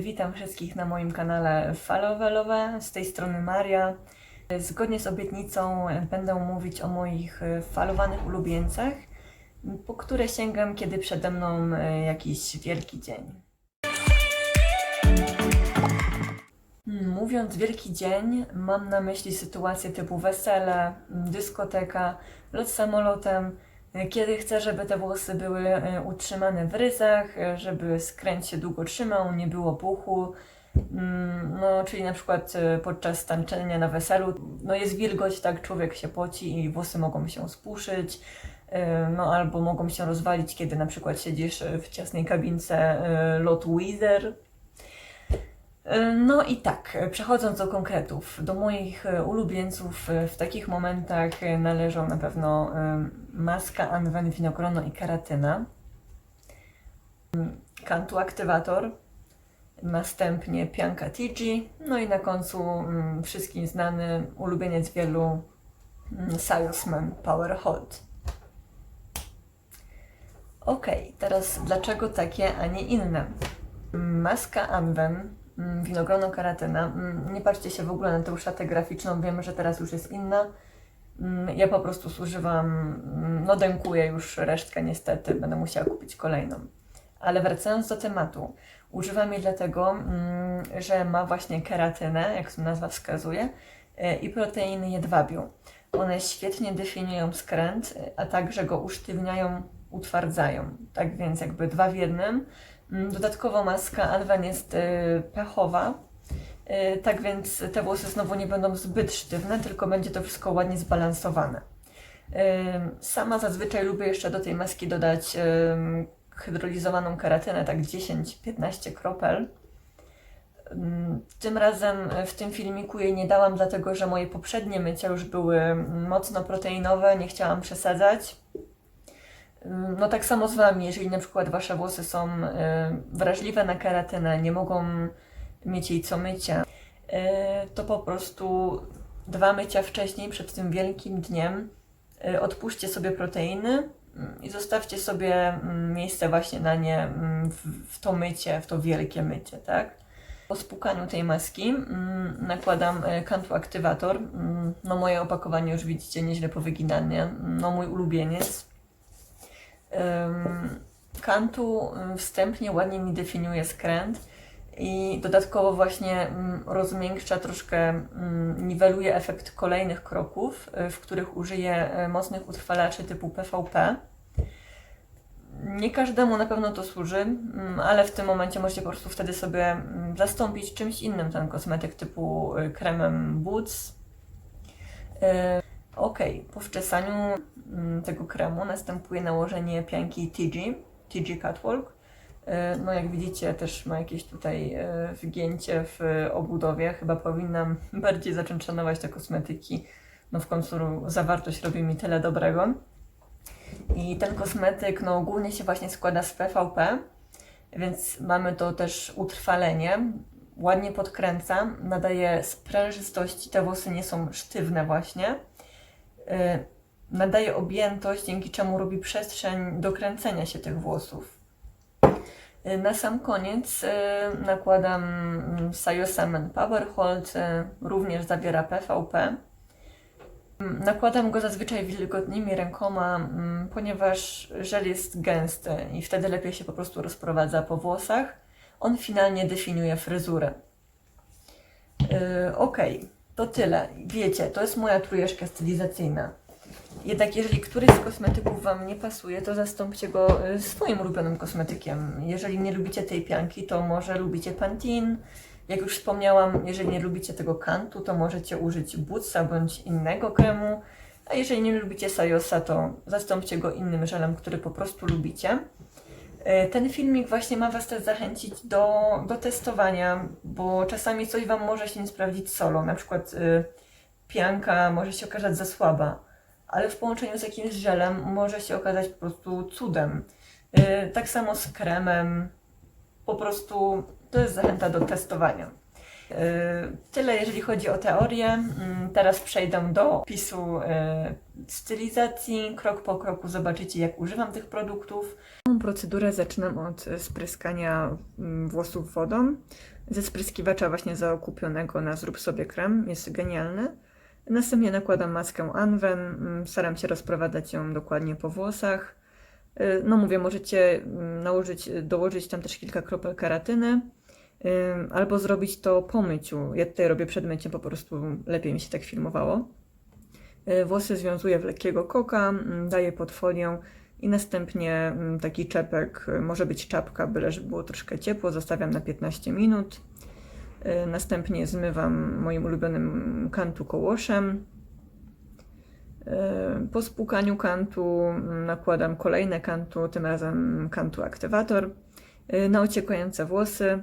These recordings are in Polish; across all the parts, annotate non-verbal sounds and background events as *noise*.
Witam wszystkich na moim kanale Falowelowe. Z tej strony Maria. Zgodnie z obietnicą y, będę mówić o moich y, falowanych ulubieńcach, po które sięgam, kiedy przede mną y, jakiś wielki dzień. Mm, Mówiąc wielki dzień, mam na myśli sytuacje typu wesele, dyskoteka, lot samolotem, kiedy chcę, żeby te włosy były y, utrzymane w ryzach, y, żeby skręt się długo trzymał, nie było puchu. Mm, No, czyli na przykład y, podczas tańczenia na weselu, no jest wilgoć, tak, człowiek się poci i włosy mogą się spuszyć, no albo mogą się rozwalić, kiedy na przykład siedzisz w ciasnej kabince lotu Wither, no i tak, przechodząc do konkretów, do moich e, ulubieńców e, w takich momentach e, należą na pewno maska Anwen Winogrono i keratyna, mm, kantu aktywator, następnie pianka Tigi, no i na końcu mm, wszystkim znany ulubieniec wielu mm, Salesman Power Hold. Okej, teraz dlaczego takie, a nie inne? Maska Anwen, winogrono karatyna. Mm, Nie patrzcie się w ogóle na tę szatę graficzną, wiem, że teraz już jest inna. Mm, Ja po prostu zużywam, mm, no dękuję już resztkę niestety, będę musiała kupić kolejną. Ale wracając do tematu, używam jej dlatego, mm, że ma właśnie keratynę, jak to nazwa wskazuje, e, i proteiny jedwabiu. One świetnie definiują skręt, e, a także go usztywniają, utwardzają. Tak więc jakby dwa w jednym. Mm, Dodatkowo maska Advan jest y, pechowa, y, tak więc te włosy znowu nie będą zbyt sztywne, tylko będzie to wszystko ładnie zbalansowane. Y, Sama zazwyczaj lubię jeszcze do tej maski dodać hydrolizowaną keratynę, tak 10-15 kropel. Ym, Tym razem w tym filmiku jej nie dałam, dlatego że moje poprzednie mycia już były mocno proteinowe, nie chciałam przesadzać. No tak samo z Wami, jeżeli na przykład Wasze włosy są y, wrażliwe na keratynę, nie mogą mieć jej co mycia, y, to po prostu dwa mycia wcześniej, przed tym wielkim dniem, y, odpuśćcie sobie proteiny mm, i zostawcie sobie mm, miejsce właśnie na nie mm, w, to mycie, w to wielkie mycie, tak? Po spłukaniu tej maski nakładam Cantu Aktywator. No moje opakowanie już widzicie nieźle powyginane. No mój ulubieniec. Kantu wstępnie ładnie mi definiuje skręt i dodatkowo właśnie rozmiękcza troszkę, niweluje efekt kolejnych kroków, y, w których użyję y, mocnych utrwalaczy typu PVP. Nie każdemu na pewno to służy, ale w tym momencie możecie po prostu wtedy sobie zastąpić czymś innym ten kosmetyk typu y, kremem Boots. Ok, po wczesaniu mm, tego kremu następuje nałożenie pianki TG, TG Catwalk. E, No jak widzicie też ma jakieś tutaj e, wgięcie w obudowie. Chyba powinnam *laughs* bardziej zacząć szanować te kosmetyki. No w końcu zawartość robi mi tyle dobrego. I ten kosmetyk no głównie się właśnie składa z PVP, więc mamy to też utrwalenie. Ładnie podkręca, nadaje sprężystości, te włosy nie są sztywne właśnie. Y, nadaje objętość, dzięki czemu robi przestrzeń do kręcenia się tych włosów. Y, Na sam koniec y, nakładam mm, Sayosa Men Power Hold, y, również zawiera PVP. Mm, Nakładam go zazwyczaj wilgotnymi rękoma, mm, ponieważ żel jest gęsty i wtedy lepiej się po prostu rozprowadza po włosach. On finalnie definiuje fryzurę. Okej, to tyle. Wiecie, to jest moja trójeczka stylizacyjna. Jednak jeżeli któryś z kosmetyków Wam nie pasuje, to zastąpcie go y, swoim ulubionym kosmetykiem. Jeżeli nie lubicie tej pianki, to może lubicie Pantene. Jak już wspomniałam, jeżeli nie lubicie tego kantu, to możecie użyć Bootsa bądź innego kremu. A jeżeli nie lubicie Sayosa, to zastąpcie go innym żelem, który po prostu lubicie. E, Ten filmik właśnie ma Was też zachęcić do, do testowania, bo czasami coś Wam może się nie sprawdzić solo. Na przykład y, pianka może się okazać za słaba, ale w połączeniu z jakimś żelem może się okazać po prostu cudem. Y, tak samo z kremem. Po prostu to jest zachęta do testowania. Yy, Tyle jeżeli chodzi o teorię. Mm, Teraz przejdę do opisu yy, stylizacji. Krok po kroku zobaczycie, jak używam tych produktów. Procedurę zaczynam od spryskania mm, włosów wodą. Ze spryskiwacza właśnie zakupionego na Zrób sobie krem. Jest genialny. Następnie nakładam maskę Anwen. mm, Staram się rozprowadzać ją dokładnie po włosach. Y, No mówię, możecie nałożyć, dołożyć tam też kilka kropel keratyny. Albo zrobić to po myciu. Ja tutaj robię przed myciem, po prostu lepiej mi się tak filmowało. Y, Włosy związuję w lekkiego koka, mm, daję pod folię i następnie mm, taki czepek, y, może być czapka, byle żeby było troszkę ciepło, zostawiam na 15 minut. Y, Następnie zmywam moim ulubionym kantu kołoszem. Po spłukaniu kantu mm, nakładam kolejne kantu, tym razem kantu aktywator na ociekające włosy.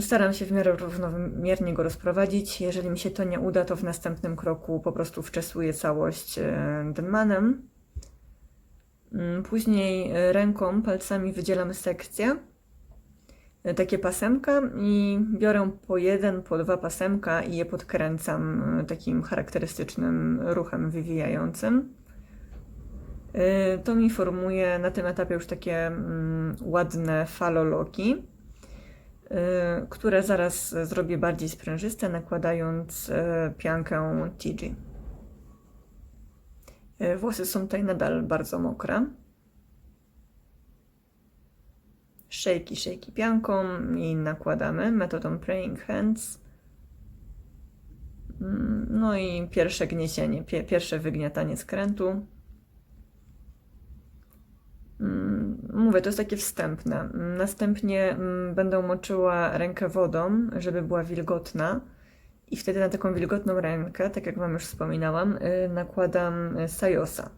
Staram się w miarę równomiernie go rozprowadzić. Jeżeli mi się to nie uda, to w następnym kroku po prostu wczesuję całość denmanem. Mm, Później e, ręką, palcami wydzielam sekcję, e, takie pasemka i biorę po jeden, po dwa pasemka i je podkręcam e, takim charakterystycznym ruchem wywijającym. E, To mi formuje na tym etapie już takie mm, ładne faloloki które zaraz zrobię bardziej sprężyste, nakładając y, piankę TG. Y, Włosy są tutaj nadal bardzo mokre. Shaky, shaky pianką i nakładamy metodą praying hands. Mm, No i pierwsze gniecienie, pie, pierwsze wygniatanie skrętu. Mm, Mówię, to jest takie wstępne. Mm, Następnie mm, będę moczyła rękę wodą, żeby była wilgotna. I wtedy na taką wilgotną rękę, tak jak Wam już wspominałam, y, nakładam y, sajosa.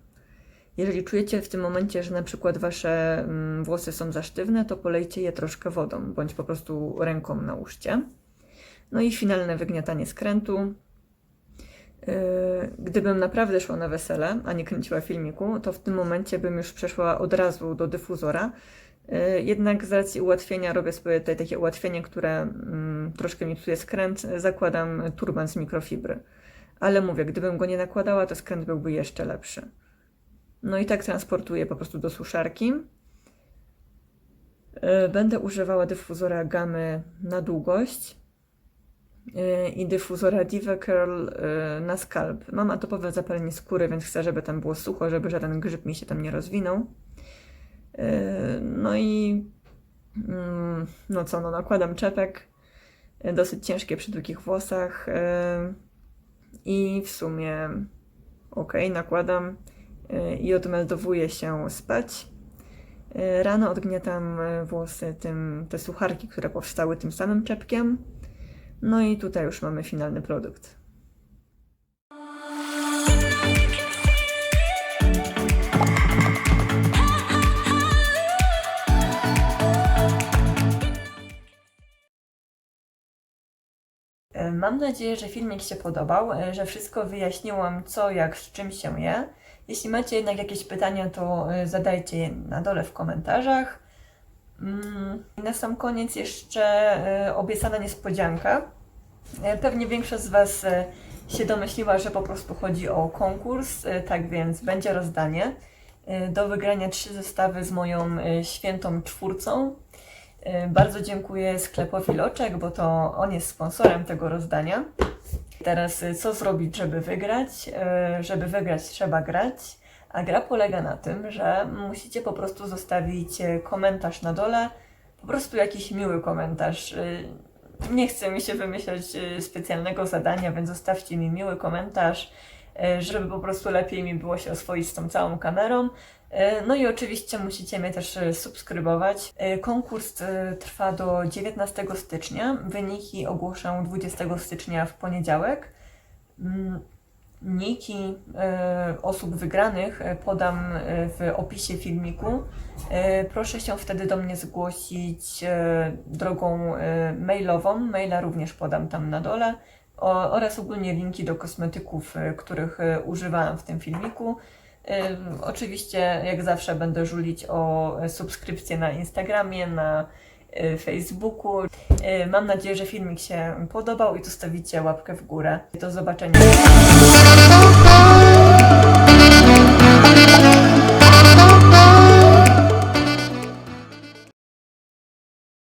Jeżeli czujecie w tym momencie, że na przykład Wasze włosy są za sztywne, to polejcie je troszkę wodą, bądź po prostu ręką nałóżcie. No i finalne wygniatanie skrętu. Yy, Gdybym naprawdę szła na wesele, a nie kręciła filmiku, to w tym momencie bym już przeszła od razu do dyfuzora. Yy, Jednak z racji ułatwienia robię sobie tutaj takie ułatwienie, które mm, troszkę mi psuje skręt. Zakładam turban z mikrofibry. Ale mówię, gdybym go nie nakładała, to skręt byłby jeszcze lepszy. No i tak transportuję po prostu do suszarki. Yy, Będę używała dyfuzora gamy na długość i dyfuzora Diva Curl yy, na skalp. Mam atopowe zapalenie skóry, więc chcę, żeby tam było sucho, żeby żaden grzyb mi się tam nie rozwinął. Yy, No i mm, no co, no nakładam czepek, dosyć ciężkie przy długich włosach i w sumie ok, nakładam i odmeldowuję się spać. Rano odgniatam włosy tym, te sucharki, które powstały tym samym czepkiem. No i tutaj już mamy finalny produkt. E, Mam nadzieję, że filmik się podobał, e, że wszystko wyjaśniłam, co, jak, z czym się je. Jeśli macie jednak jakieś pytania, to e, zadajcie je na dole w komentarzach. Mm, I na sam koniec jeszcze obiecana niespodzianka. E, Pewnie większość z Was e, się domyśliła, że po prostu chodzi o konkurs, e, tak więc będzie rozdanie. Do wygrania trzy zestawy z moją świętą czwórcą. Bardzo dziękuję sklepowi Loczek, bo to on jest sponsorem tego rozdania. Teraz co zrobić, żeby wygrać? Żeby wygrać trzeba grać, a gra polega na tym, że musicie po prostu zostawić komentarz na dole, po prostu jakiś miły komentarz. Nie chce mi się wymyślać e, specjalnego zadania, więc zostawcie mi miły komentarz, e, żeby po prostu lepiej mi było się oswoić z tą całą kamerą. E, No i oczywiście musicie mnie też subskrybować. Konkurs trwa do 19 stycznia. Wyniki ogłoszę 20 stycznia w poniedziałek. Niki e, osób wygranych e, podam e, w opisie filmiku. Proszę się wtedy do mnie zgłosić drogą mailową. Maila również podam tam na dole. Oraz ogólnie linki do kosmetyków, których używałam w tym filmiku. Oczywiście, jak zawsze, będę żulić o subskrypcję na Instagramie, na Facebooku. Y, Mam nadzieję, że filmik się podobał i zostawicie łapkę w górę. Do zobaczenia.